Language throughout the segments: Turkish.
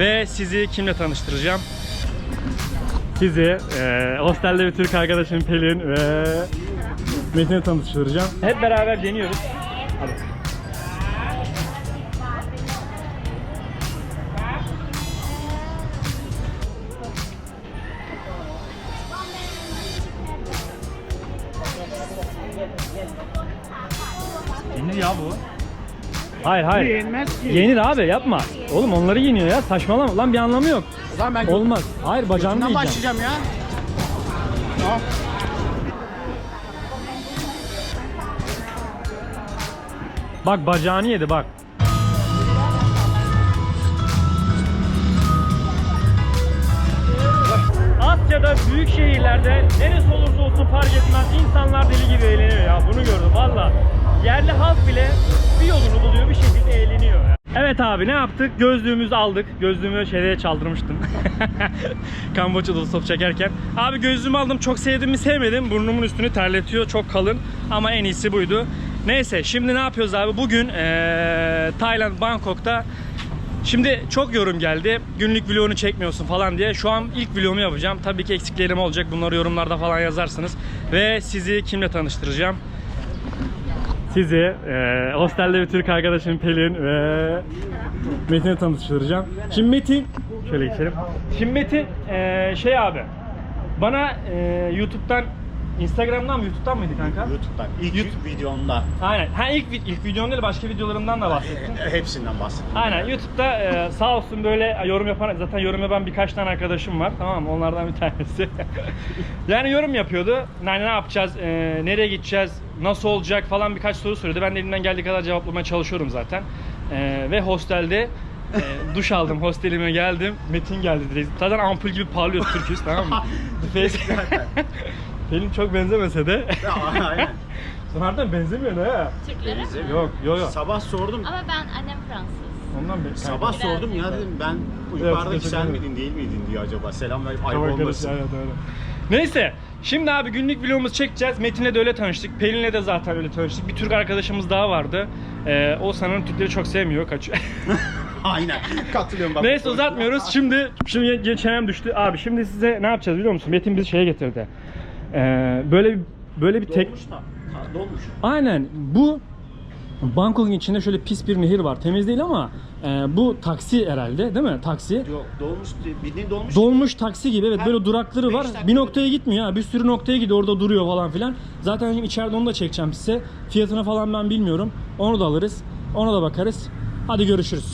Ve sizi kimle tanıştıracağım? Sizi e, hostelde bir Türk arkadaşım Pelin ve Metin'e tanıştıracağım. Hep beraber deniyoruz. Hadi. Hayır hayır. Yenmez ki. Yenir abi yapma. Oğlum onları yeniyor ya saçmalama. Lan bir anlamı yok. O zaman ben Olmaz. Hayır bacağını götünden yiyeceğim. başlayacağım ya. Tamam. Bak bacağını yedi bak. Asya'da büyük şehirlerde neresi olursa olsun fark etmez insanlar deli gibi eğleniyor ya bunu gördüm valla. Yerli halk bile bir yolunu buluyor bir şekilde eğleniyor. Evet abi ne yaptık? Gözlüğümüzü aldık. Gözlüğümü şeyde çaldırmıştım. Kamboçya'da stop çekerken. Abi gözlüğümü aldım. Çok sevdim mi sevmedim. Burnumun üstünü terletiyor. Çok kalın. Ama en iyisi buydu. Neyse şimdi ne yapıyoruz abi? Bugün eee Tayland Bangkok'ta Şimdi çok yorum geldi. Günlük vlogunu çekmiyorsun falan diye. Şu an ilk vlogumu yapacağım. Tabii ki eksiklerim olacak. Bunları yorumlarda falan yazarsınız. Ve sizi kimle tanıştıracağım? Sizi e, hostelde bir Türk arkadaşım Pelin ve Metin'e tanıştıracağım. Şimdi Metin şöyle geçelim. Şimdi Metin e, şey abi bana e, YouTube'dan Instagram'dan mı YouTube'dan mıydı kanka? YouTube'dan ilk YouTube- videomda Aynen. Ha ilk vi- ilk videom değil başka videolarımdan da bahsettim. hepsinden bahsettim. Aynen YouTube'da e, sağ olsun böyle yorum yapan zaten yorum yapan birkaç tane arkadaşım var tamam mı? Onlardan bir tanesi. yani yorum yapıyordu. Yani ne yapacağız, e, nereye gideceğiz, nasıl olacak falan birkaç soru soruyordu. Ben de elimden geldiği kadar cevaplamaya çalışıyorum zaten. E, ve hostelde e, duş aldım, hostelime geldim. Metin geldi direkt. Zaten ampul gibi parlıyor Türküz tamam mı? The Face. Pelin çok benzemese de. Aynen. Sen harbiden benzemiyorsun ha. Türklere mi? Yok, yok, yok. Sabah sordum. Ama ben annem Fransız. Ondan be. Sabah Biraz sordum ya dedim ben Evet, yukarıdaki teşekkür sen ederim. miydin değil miydin diye acaba. Selam ver ayıp Tamam olmasın. arkadaşlar, evet, öyle. Neyse şimdi abi günlük vlogumuzu çekeceğiz. Metin'le de öyle tanıştık. Pelin'le de zaten öyle tanıştık. Bir Türk arkadaşımız daha vardı. Ee, o sanırım Türkleri çok sevmiyor. Kaçıyor. Aynen. Katılıyorum bak. Neyse uzatmıyoruz. Şimdi şimdi ye- çenem düştü. Abi şimdi size ne yapacağız biliyor musun? Metin bizi şeye getirdi. Ee, böyle böyle bir tek Dolmuş da. Ha, Dolmuş. Aynen bu Bangkok'un içinde şöyle pis bir nehir var. Temiz değil ama e, bu taksi herhalde değil mi? Taksi. Yok dolmuş bildiğin dolmuş. Dolmuş taksi gibi evet Her böyle durakları var. Bir noktaya gitmiyor ha. Bir sürü noktaya gidiyor orada duruyor falan filan. Zaten içeride onu da çekeceğim size. Fiyatını falan ben bilmiyorum. Onu da alırız. Ona da bakarız. Hadi görüşürüz.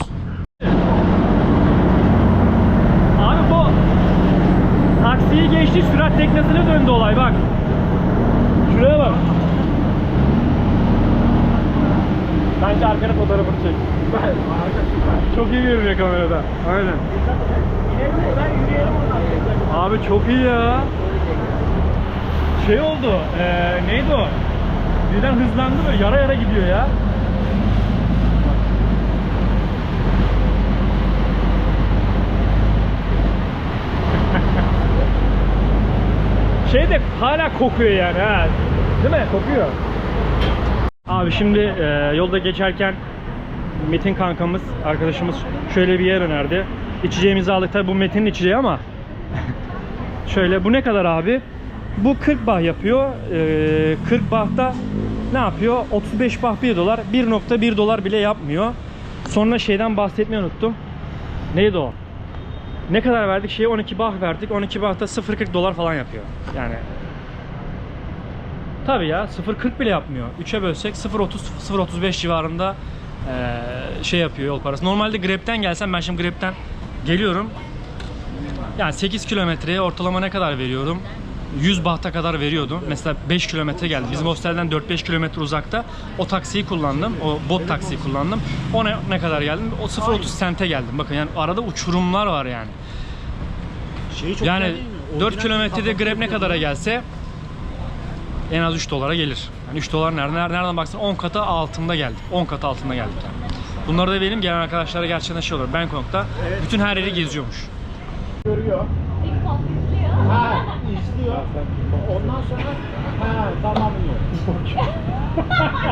Abi bu taksiyi geçti sürat teknesine döndü olay bak. Şuraya bak. Bence arkada fotoğrafını çek. Çok iyi görünüyor kamerada. Aynen. Abi çok iyi ya. Şey oldu. eee neydi o? Birden hızlandı böyle yara yara gidiyor ya. Şey de hala kokuyor yani ha. Değil mi? Kokuyor. Abi şimdi e, yolda geçerken Metin kankamız, arkadaşımız şöyle bir yer önerdi. İçeceğimizi aldık. Tabi bu Metin'in içeceği ama şöyle bu ne kadar abi? Bu 40 bah yapıyor. Ee, 40 bahta ne yapıyor? 35 bah 1 dolar. 1.1 dolar bile yapmıyor. Sonra şeyden bahsetmeyi unuttum. Neydi o? Ne kadar verdik? Şeye 12 bah verdik. 12 bahta 0.40 dolar falan yapıyor. Yani Tabii ya 0.40 bile yapmıyor. 3'e bölsek 0.30 0.35 civarında eee, şey yapıyor yol parası. Normalde Grab'den gelsem ben şimdi Grab'den geliyorum. Yani 8 kilometreye ortalama ne kadar veriyorum? 100 bahta kadar veriyordum. Mesela 5 kilometre geldi. Bizim hostelden 4-5 kilometre uzakta. O taksiyi kullandım. O bot taksiyi kullandım. O ne, ne kadar geldim? O 0.30 sente geldim. Bakın yani arada uçurumlar var yani. Şeyi çok Yani güzel değil mi? 4 Orijinal kilometrede Grab ne kadara gelse en az 3 dolara gelir. Yani 3 dolar nereden, nereden baksan 10 katı altında geldik. 10 katı altında geldik yani. Bunları da benim gelen arkadaşlara gerçekten şey olur. Bangkok'ta bütün her yeri geziyormuş. görüyor. Ha, izliyor. Ondan sonra ha tamam diyor.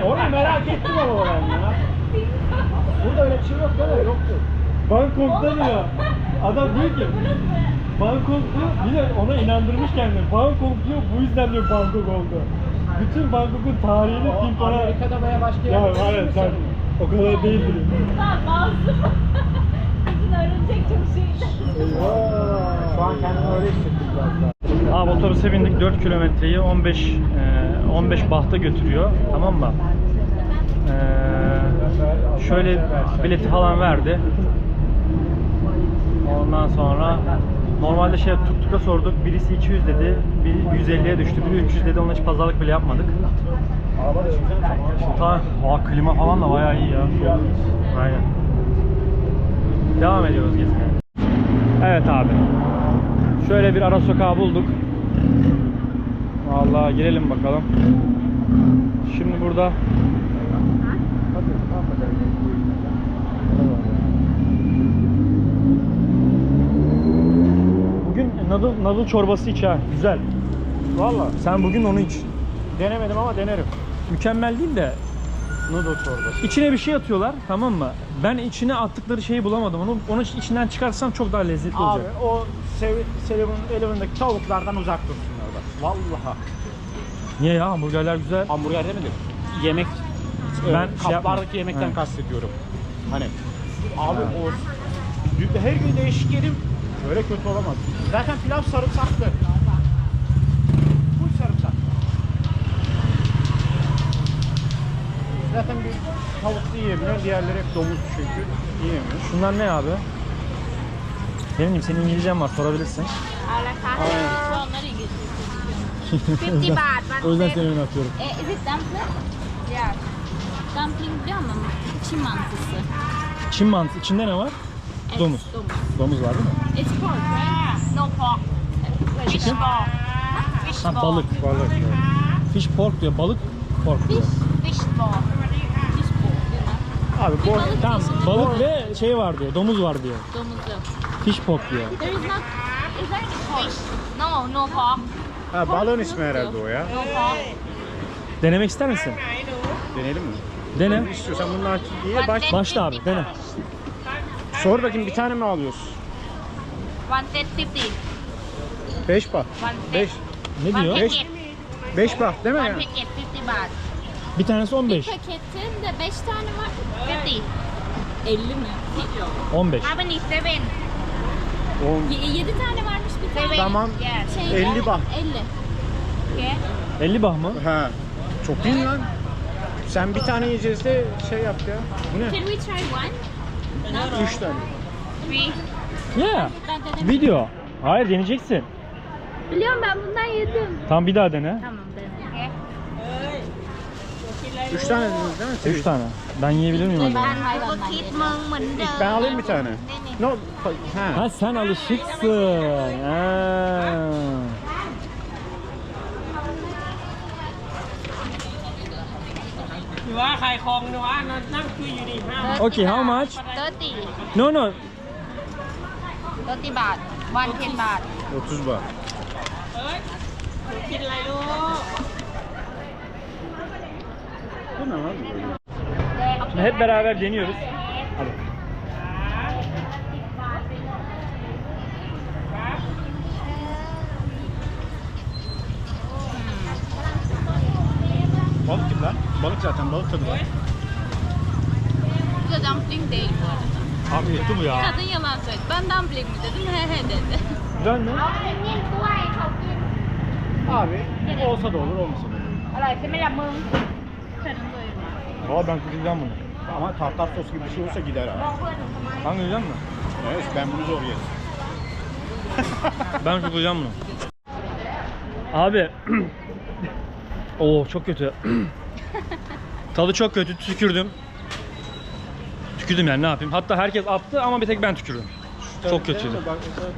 Onu merak ettim ama ben ya. Burada öyle bir şey yok değil mi? Yoktu. Bangkok'ta diyor. Adam diyor ki Bangkok diyor, bir de ona inandırmış kendini. Bangkok diyor, bu yüzden diyor Bangkok oldu. Bütün Bangkok'un tarihini bana... Amerika'da veya başka Ya yerde var ya değil mi sen o kadar değildir. Lan masum. Bizim öğrenecek çok şey. Şu an kendimi öyle hissettim biraz daha. Abi otobüse bindik 4 kilometreyi 15 e, 15 bahta götürüyor tamam mı? E, şöyle bileti falan verdi. Ondan sonra normalde şey tuttuka sorduk. Birisi 200 dedi, biri 150'ye düştü, biri 300 dedi. Onunla hiç pazarlık bile yapmadık. Ta, aa, klima falan da bayağı iyi ya. Aynen. Devam ediyoruz gezmeye. Evet abi. Şöyle bir ara sokağı bulduk. Vallahi girelim bakalım. Şimdi burada Bugün nadıl, nadıl çorbası iç ha. Güzel. Valla Sen bugün onu iç. denemedim ama denerim. Mükemmel değil de Noodle çorbası. İçine bir şey atıyorlar tamam mı? Ben içine attıkları şeyi bulamadım. Onu onu içinden çıkarsam çok daha lezzetli Abi olacak. o Seven Eleven'daki tavuklardan uzak dursunlar bak. Vallahi. Niye ya? Hamburgerler güzel. Hamburger demedim. Yemek Ben ben şey yapmam. kaplardaki yemekten He. kastediyorum. Hani abi o her gün değişik yerim öyle kötü olamaz. Zaten pilav sarımsaklı. Full sarımsak. Zaten bir tavuklu yiyebilir, diğerleri hep domuz çünkü yiyemiyor. Şunlar ne abi? Benim senin İngilizcen var sorabilirsin.เอาละคะonları İngilizce. 50 baht. o yüzden seni öne atıyorum. E, is it dumpling? Yeah. Dumpling biliyor musun? Çin mantısı. Çin mantısı. İçinde ne var? Et, Domuz. Domuz. Domuz var değil mi? It's pork, right? No pork. Fish Chicken? ball. Fish Ha, ball. balık. Balık. Fish pork diyor. Balık pork diyor. Fish, fish ball. Fish ball değil mi? Abi bu Balık Tamam balık ve şey var diyor. Domuz var diyor. Domuz yok. Fish pork diyor. There is not... Is there any pork? No, no pork. ha, balığın ismi herhalde o ya. No pork. Denemek ister misin? Deneyelim mi? Dene. İstiyorsan bunu aç. İyi baş. Başla abi dene. Sor bakayım bir tane mi alıyorsun? One set 50. 5 bak. One set. 5. Ne One diyor? packet. 5 bak değil mi One ya? packet 50 baht. Bir tanesi 15. Paketin de 5 tane var. 50. 50 mi? 15. How many? Seven. 7 tane varmış bir tane. Tamam. Şeyde, 50 baht. 50. Okay. 50 bah mı? Ha. Çok mi lan? Sen bir tane yiyeceğiz de şey yap ya. Bu ne? Can we try one? 3 tane. Yeah. Video. Hayır deneyeceksin. Biliyorum ben bundan yedim. Tam bir daha dene. Tamam dene. 3 tane dediniz değil mi? 3 tane. Ben yiyebilir miyim acaba? Ben alayım bir tane. No. Ha. Ha sen alışıksın. Ha. Okay, how much? 30 No no. 30 บาท one 10 บาท 30 bak. Bu ne abi böyle? Şimdi hep beraber deniyoruz. Hadi. Balık gibi lan. Balık zaten balık tadı var. Bu da dumpling değil bu arada. Abi kötü bu ya. Kadın yalan söyledi. Ben dumpling mi dedim? He he dedi. Güzel mi? Abi olsa da olur olmasa da olur. อร่อยใช่ไหมล่ะมึงเธอต้องด้วยมา Aa ben kutlayacağım bunu. Ama tartar sos gibi bir şey olsa gider abi. บอกเพื่อนหนูทำไม Sen kutlayacak mısın? Evet ben bunu zor yerim. Ben kutlayacağım bunu. Abi. Oo çok kötü. Tadı çok kötü. Tükürdüm. Tükürdüm yani ne yapayım. Hatta herkes attı ama bir tek ben tükürdüm. Çok kötüydü.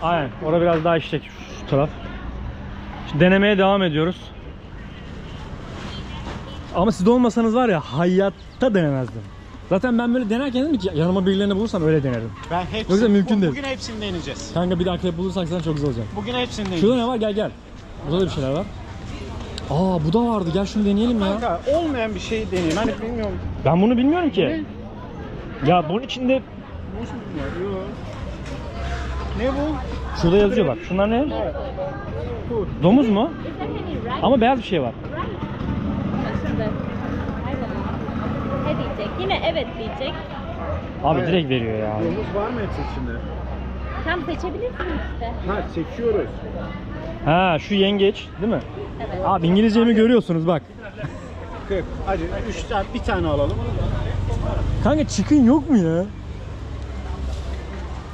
Aynen. Orada biraz daha işlek şu taraf. Şimdi denemeye devam ediyoruz. Ama siz de olmasanız var ya hayatta denemezdim. Zaten ben böyle denerken dedim ki yanıma birilerini bulursam öyle denerim. Ben hepsini, Yoksa mümkün bu- değil. Bugün hepsini deneyeceğiz. Kanka bir daha akrep bulursak sen çok güzel olacak. Bugün hepsini Şurada deneyeceğiz. ne var gel gel. Burada da bir şeyler var. Aa bu da vardı gel şunu deneyelim ya. Kanka olmayan bir şey deneyeyim. Hani bilmiyorum. Ben bunu bilmiyorum ki. Ya bunun içinde Boş mu bunlar? Yok. Ne bu? Şurada yazıyor bak. Şunlar ne? Domuz mu? Ama beyaz bir şey var. Şurada. Ne diyecek? Yine evet diyecek. Abi Evet. direkt veriyor ya. Domuz var mı et içinde? Tam seçebilirsin işte. Ha seçiyoruz. Ha şu yengeç değil mi? Evet. Abi İngilizcemi görüyorsunuz bak. 40. Hadi 3 tane bir tane alalım. Kanka çıkın yok mu ya?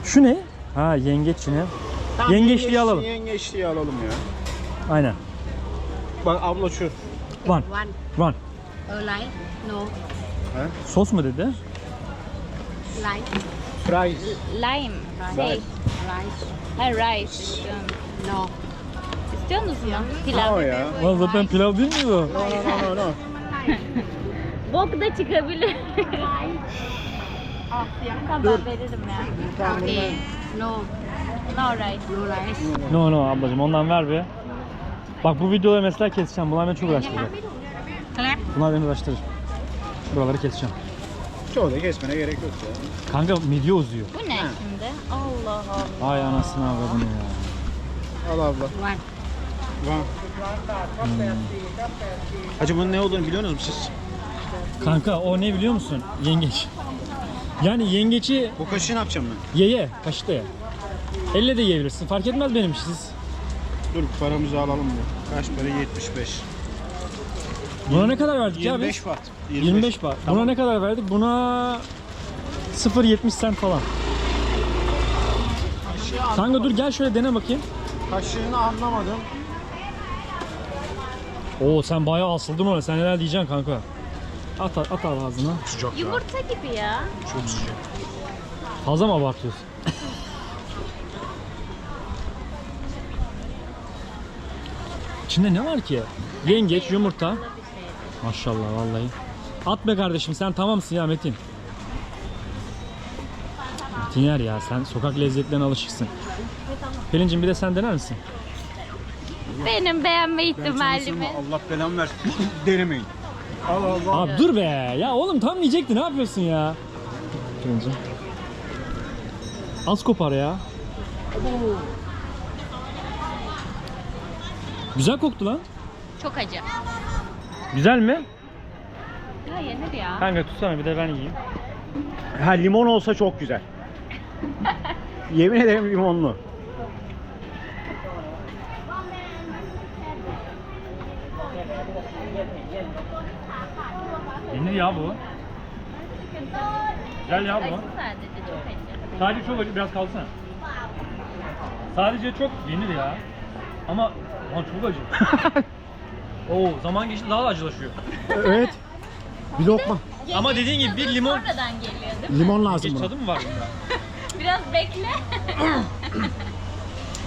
Şu ne? Ha yengeç yine. Tamam, Yengeçliği yengeç- alalım. Yengeçliği alalım ya. Aynen. Bak abla şu. One. One. One. No. Sos mu dedi? Like? Fries. Lime. Şey. Rice. Ha rice istiyorum. No. İstiyorsunuz mu? O Pilav. ya. Lan zaten pilav değil mi bu? No no no no no. Bok da çıkabilir. tamam veririm ya. Okay. No. No rice. No rice. No no ablacım ondan ver bir. Bak bu videoları mesela keseceğim. Bunlar beni çok uğraştıracak. Clap. Bunlar beni uğraştırır. Buraları keseceğim. Çoğu da kesmene gerek yok ya. Kanka midye uzuyor. Bu ne şimdi? Allah Allah. Ay anasını avradını ya. Al abla. One. Var. Hacı bunun ne olduğunu biliyor musunuz siz? Kanka o ne biliyor musun? Yengeç. Yani yengeçi Bu kaşığı ne yapacağım ben? ye ye. Kaşıkta ye. Elle de yiyebilirsin. Fark etmez benim siz. Dur paramızı alalım bu. Kaç para? 75. Buna ne kadar verdik ya 25 biz? watt. 25 baht. Buna ne kadar verdik? Buna 0.70 cent falan. Kanka dur gel şöyle dene bakayım. Kaşığını anlamadım. Oo sen bayağı asıldın ona. Sen neler diyeceksin kanka? At at, abi ağzına. Sıcak ya. Yumurta gibi ya. Çok sıcak. Fazla mı abartıyorsun? İçinde ne var ki? Yengeç, yumurta. Maşallah vallahi. At be kardeşim sen tamamsın ya Metin. Metin yer ya sen sokak lezzetlerine alışıksın. Pelincim bir de sen dener misin? Benim beğenme ihtimalimi. Allah belamı versin. Denemeyin. Allah Allah. Abi dur be ya oğlum tam yiyecekti ne yapıyorsun ya? Pelincim. Az kopar ya. Güzel koktu lan. Çok acı. Güzel mi? Ya yenir ya. Kanka tutsana bir de ben yiyeyim. Ha limon olsa çok güzel. Yemin ederim limonlu. Yenir ya bu. Güzel ya bu. Sadece çok acı. Sadece çok acı biraz kalsana. Sadece çok yenir ya. Ama lan çok acı. Oo zaman geçti daha da acılaşıyor. evet. Bir lokma. Ama dediğin gibi bir limon Sonradan geliyor değil mi? Limon lazım Geç buna. tadı mı var bunda? Biraz bekle.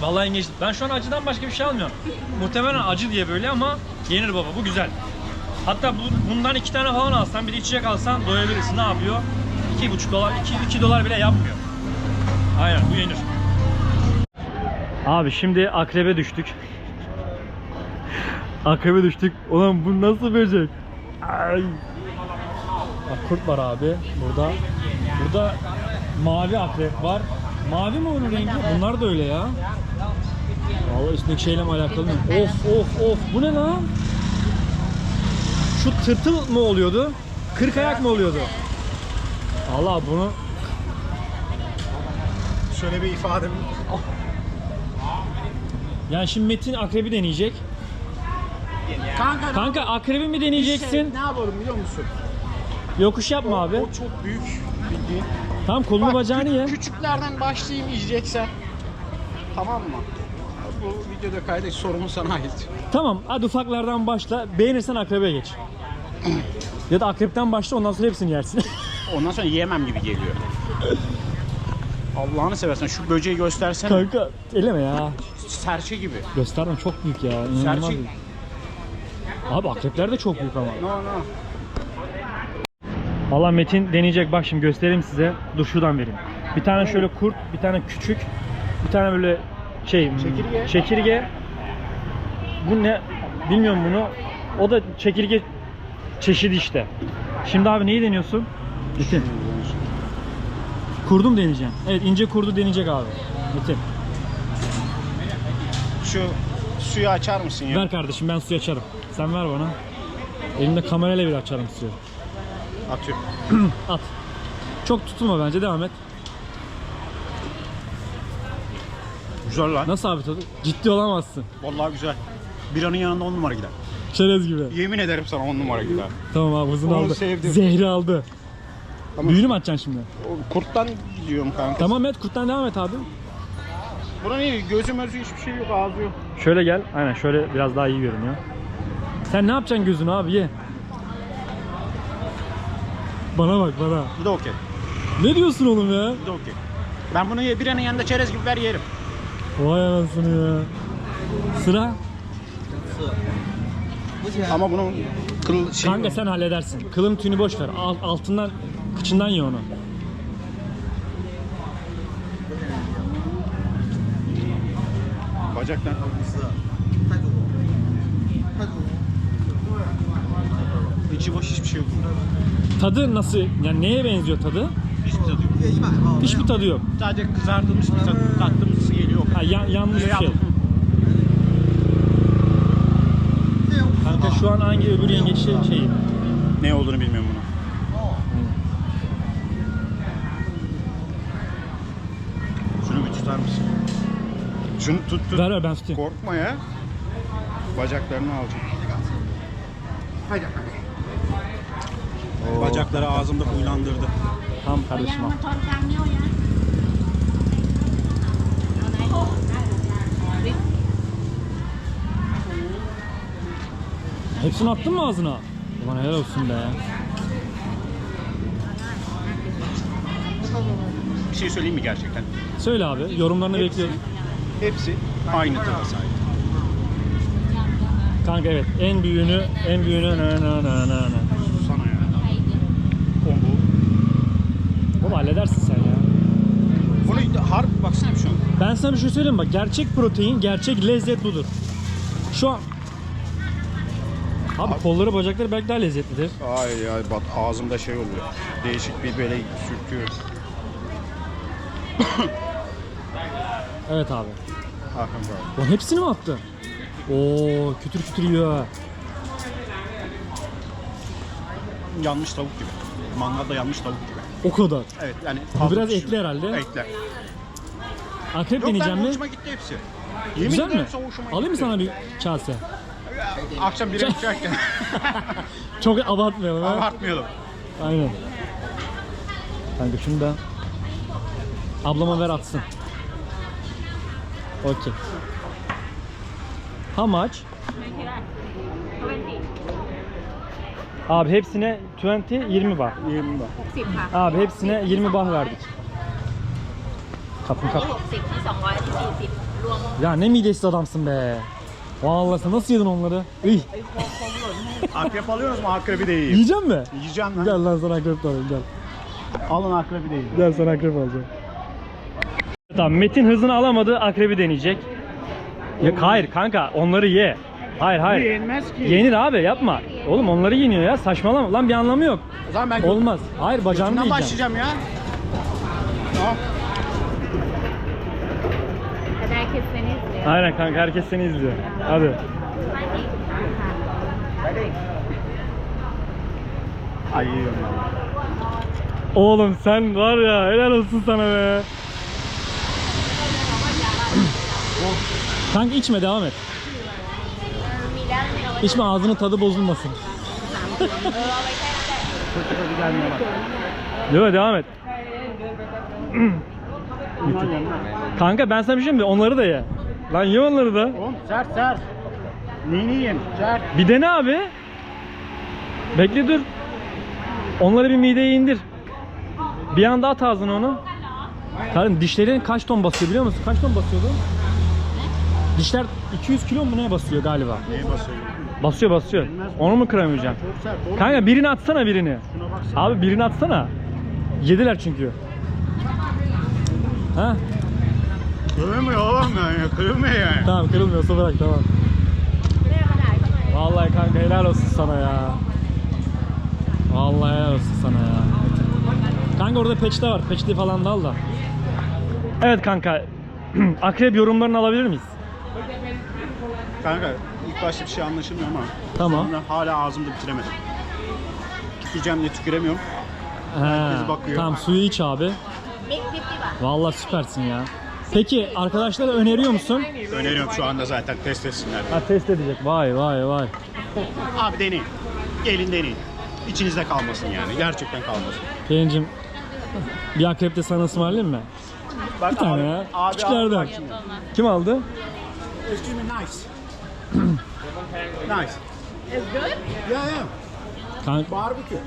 Vallahi yengeç. Ben şu an acıdan başka bir şey almıyorum. Muhtemelen acı diye böyle ama yenir baba bu güzel. Hatta bu, bundan iki tane falan alsan bir içecek alsan doyabilirsin. Ne yapıyor? 2,5 dolar, 2, 2 dolar bile yapmıyor. Aynen bu yenir. Abi şimdi akrebe düştük. akrebe düştük. Ulan bu nasıl böcek? Ay. Bak kurt var abi burada. Burada mavi akrep var. Mavi mi onun rengi? Bunlar da öyle ya. Vallahi üstündeki şeyle mi alakalı mı? Of of of bu ne lan? Şu tırtıl mı oluyordu? Kırk ayak mı oluyordu? Allah bunu Şöyle bir ifade. yani şimdi Metin akrebi deneyecek. Kanka, Kanka akrebi mi deneyeceksin? Şey, ne yapalım biliyor musun? Yokuş yapma abi. O çok büyük bildiğin. Tamam kolunu Bak, bacağını kü- ye. Küçüklerden başlayayım yiyeceksen. Tamam mı? Bu videoda kaydet sorumuz sana ait. Tamam hadi ufaklardan başla. Beğenirsen akrebe geç. Ya da akrepten başla ondan sonra hepsini yersin. Ondan sonra yiyemem gibi geliyor. Allah'ını seversen şu böceği göstersene. Kanka eleme ya. Serçe gibi. Gösterme çok büyük ya. İnanılmaz Serçe. büyük. Abi akrepler de çok büyük ama. No no. Valla Metin deneyecek bak şimdi göstereyim size. Dur şuradan vereyim. Bir tane şöyle kurt, bir tane küçük, bir tane böyle şey hmm, Çekirge. çekirge. Bu ne? Bilmiyorum bunu. O da çekirge çeşidi işte. Şimdi abi neyi deniyorsun? Metin. Kurdu mu deneyeceksin? Evet ince kurdu deneyecek abi. Metin. Şu suyu açar mısın ya? Ver kardeşim ben suyu açarım. Sen ver bana. Elimde kamerayla bile açarım suyu. Atıyorum. At. Çok tutulma bence devam et. Güzel lan. Nasıl abi tadı? Ciddi olamazsın. Vallahi güzel. Biranın yanında on numara gider. Çerez gibi. Yemin ederim sana on numara gider. Tamam abi hızını Onu aldı. sevdim. Zehri aldı. Tamam. Büyünü mü atacaksın şimdi? O kurttan gidiyorum kanka. Tamam et kurttan devam et abi. Buna ne? Gözü mözü hiçbir şey yok, ağzı yok. Şöyle gel. Aynen şöyle biraz daha iyi görünüyor. Sen ne yapacaksın gözünü abi ye. Bana bak bana. Bu da okey. Ne diyorsun oğlum ya? Bu da okey. Ben bunu ye- biranın yanında çerez gibi ver yerim. Vay anasını ya. Sıra. Ama bunun kıl şey Kanka sen halledersin. Kılın tüyünü boş ver. Al- altından kıçından ye onu. bacaktan. İçi boş hiçbir şey yok. Tadı nasıl? Yani neye benziyor tadı? Hiçbir tadı yok. Hiçbir tadı yok. Sadece kızartılmış bir tadı, tatlımsı geliyor. Ha, yan- yanmış bir Ya- şey. Kanka şu an hangi öbür yengeç şey, şeyi? Ne olduğunu bilmiyorum bunu. Şunu bir tutar mısın? Şunu tut tut. Ver ver ben tutayım. Korkma ya. Bacaklarını alacağım. Bacakları ağzımda huylandırdı. Tamam kardeşim al. Hepsini attın mı ağzına? Ulan helal olsun be. Bir şey söyleyeyim mi gerçekten? Söyle abi yorumlarını bekliyorum. Hepsi aynı tada sahip. Kanka evet en büyüğünü en büyüğünü na na na na na. Sana ya. Kombo. Oğlum halledersin sen ya. Bunu harp baksana bir şu an. Ben sana bir şey söyleyeyim bak gerçek protein gerçek lezzet budur. Şu an Abi kolları bacakları belki daha lezzetlidir. Ay ay bak ağzımda şey oluyor. Değişik bir böyle sürtüyor. Evet abi. Hakan abi. Lan hepsini mi attı? Oo kütür kütür yiyor ha. Yanmış tavuk gibi. Mangalda yanmış tavuk gibi. O kadar. Evet yani. Bu biraz etli herhalde. Etli. Akrep Yok deneyeceğim ben mi? hoşuma gitti hepsi. Yemin Güzel mi? Alayım mı sana bir kase? Akşam biri içerken. Çok abartmayalım ha. Abartmayalım. Aynen. Kanka şunu da ablama ver atsın. Okey. How much? Abi hepsine 20 20 var. 20 bak. 60 hả? Abi hepsine 20 bah verdik. Kapın kap. 60 với 200 thì 40 rwam. Ya ne midesiz adamsın be. Vallahi sen nasıl yedin onları? Iy. Akrep alıyoruz mu? Akrebi de yiyeyim. Yiyecek mi? Yiyeceğim lan. Gel lan sana akrep de alayım gel. Alın akrebi de yiyeyim. Gel sana akrep alacağım. Tamam Metin hızını alamadı akrebi deneyecek. Ya, hayır kanka onları ye. Hayır hayır. Yenmez ki. Yenir abi yapma. Oğlum onları yeniyor ya saçmalama. Lan bir anlamı yok. O zaman ben Olmaz. Hayır bacağını Götünden yiyeceğim. başlayacağım ya. Tamam. Ở đây khi seni izliyor. Aynen kanka herkes seni izliyor. Hadi. Ay. Oğlum sen var ya helal olsun sana be. Kanka içme devam et. İçme ağzının tadı bozulmasın. Değil mi? Devam et. Kanka ben sana bir şey mi? Onları da ye. Lan ye onları da. Oğlum sert sert. Neyini yiyeyim? Sert. Bir dene abi. Bekle dur. Onları bir mideye indir. Bir anda at ağzına onu. Karın dişlerin kaç ton basıyor biliyor musun? Kaç ton basıyordu? Dişler 200 kilo mu ne basıyor galiba? Neye basıyor? Basıyor basıyor. Onu mu kıramayacaksın? Çok sert. Oğlum Kanka birini atsana birini. şuna baksana. Abi birini atsana. Yediler çünkü. Ha? Kırılmıyor oğlum yani. Kırılmıyor yani. Tamam kırılmıyorsa bırak tamam. Vallahi kanka helal olsun sana ya. Vallahi helal olsun sana ya. Kanka orada peçete var. Peçete falan da al da. Evet kanka. akrep yorumlarını alabilir miyiz? Kanka ilk başta bir şey anlaşılmıyor ama Tamam. sonra hala ağzımda bitiremedim. Tüküreceğim diye tüküremiyorum. He, bakıyor. Tamam suyu iç abi. Vallahi süpersin ya. Peki arkadaşlara öneriyor musun? Öneriyorum şu anda zaten test etsinler. Ha test edecek. Vay vay vay. Abi deneyin. Gelin deneyin. İçinizde kalmasın yani. Gerçekten kalmasın. Pelincim bir akrep de sana ısmarlayayım mı? Bak, Bir tane abi- ya. Abi, Küçüklerden. abi. Kim aldı? Excuse me, nice. nice. It's good? Yeah, yeah. Kanka, Barbecue.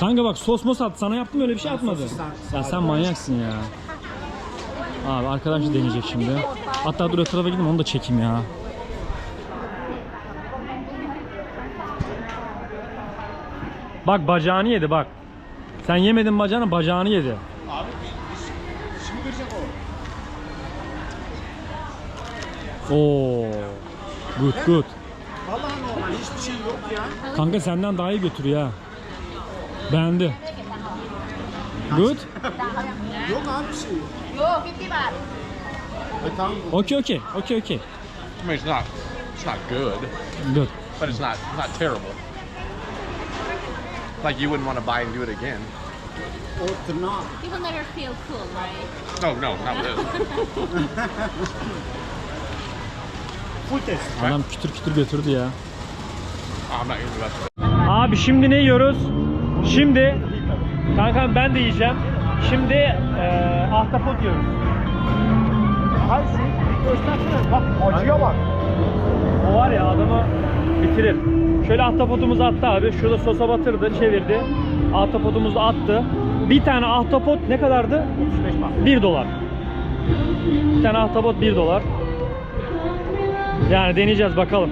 kanka bak sos mos at. Sana yaptım öyle bir şey atmadı. Ya sen manyaksın ya. Abi arkadaş da deneyecek şimdi. Hatta dur o tarafa gideyim onu da çekeyim ya. Bak bacağını yedi bak. Sen yemedin bacağını, bacağını yedi. Abi şimdi görecek o. Oo. Good good. Vallahi normal hiçbir şey yok ya. Kanka senden daha iyi götürüyor ha. Beğendi. Good. Yok abi şey yok. Yo, 50 baht. E, tamam. Okey okey. Okey okey. I mean, it's not, it's not good, Good. but it's not, it's not terrible. Like you wouldn't want to buy and do it again. O tırnağı. You will never feel full, right? No, no, not this. Full test. Adam kütür kütür götürdü ya. I'm not gonna do that. Abi şimdi ne yiyoruz? Şimdi kankam ben de yiyeceğim. Şimdi eee ahtapot yiyoruz. Hangisi? Göstersene. Bak acıya bak. O var ya adamı bitirir. Şöyle ahtapotumuzu attı abi. Şurada sosa batırdı, çevirdi. Ahtapotumuzu attı. Bir tane ahtapot ne kadardı? 35 bak. 1 dolar. Bir tane ahtapot 1 dolar. Yani deneyeceğiz bakalım.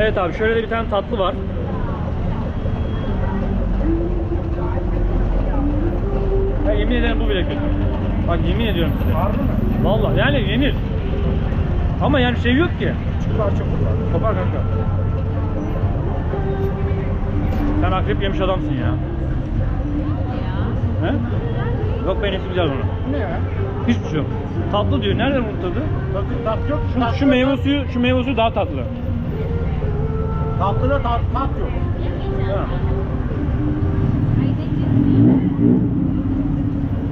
Evet abi şöyle de bir tane tatlı var. Ya yemin ederim bu bile kötü. Bak yemin ediyorum size. Harbi mi? Vallahi yani yenir. Ama yani şey yok ki. Parça burada. Kopar kanka. Sen akrep yemiş adamsın ya. Yok ben iyisi güzel bunu. Ne ya? Hiçbir şey yok. Tatlı diyor. Nereden bu tadı? Tat, tat yok. Şu, şu yok, meyve suyu, şu meyve suyu daha tatlı. Tatlıda tat, tat yok. Ha.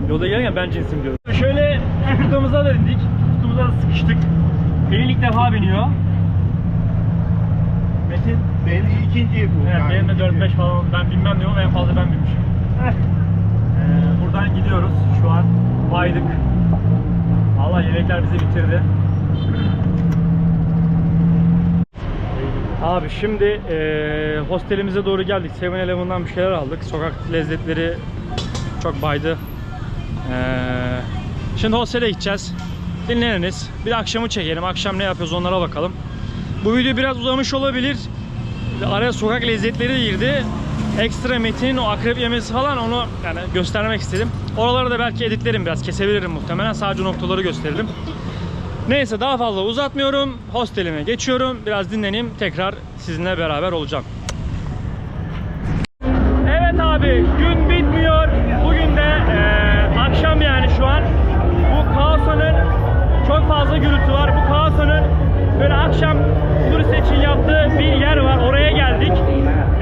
Yolda gelirken ben cinsim diyorum. Şöyle tutumuza da indik. Tutumuza da sıkıştık. Pelin ilk defa biniyor. Metin benim ikinci bu. Evet, yani benim de ikinci. 4-5 falan ben bilmem diyorum en fazla ben binmişim. Ee, buradan gidiyoruz şu an. Baydık. Allah yemekler bizi bitirdi. Abi şimdi eee, hostelimize doğru geldik. 7-Eleven'dan bir şeyler aldık. Sokak lezzetleri çok baydı. Eee, şimdi hostele gideceğiz. Dinleniriz. Bir akşamı çekelim. Akşam ne yapıyoruz onlara bakalım. Bu video biraz uzamış olabilir. Araya sokak lezzetleri girdi. Ekstra Metin'in o akrep yemesi falan onu yani göstermek istedim. Oraları da belki editlerim biraz kesebilirim muhtemelen. Sadece noktaları gösteririm. Neyse daha fazla uzatmıyorum. Hostelime geçiyorum. Biraz dinleneyim. Tekrar sizinle beraber olacağım. Evet abi gün bitmiyor. Bugün de eee, akşam yani şu an. Bu Kaosa'nın çok fazla gürültü var. Bu Kaosa'nın böyle akşam turist için yaptığı bir yer var. Oraya geldik.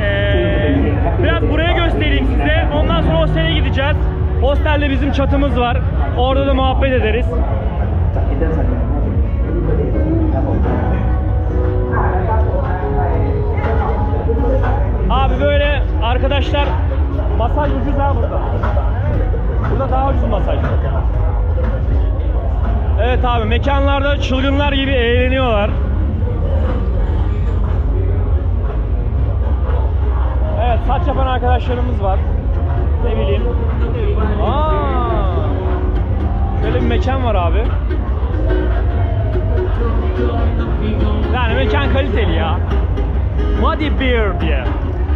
Eee, biraz buraya göstereyim size. Ondan sonra hostele gideceğiz. Hostelde bizim çatımız var. Orada da muhabbet ederiz. Abi böyle arkadaşlar masaj ucuz ha burada. Burada daha ucuz masaj. Evet abi mekanlarda çılgınlar gibi eğleniyorlar. Evet saç yapan arkadaşlarımız var. Ne bileyim. Aa, şöyle bir mekan var abi. Yani mekan kaliteli ya. Muddy Beer diye.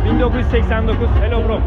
1989. Hello bro.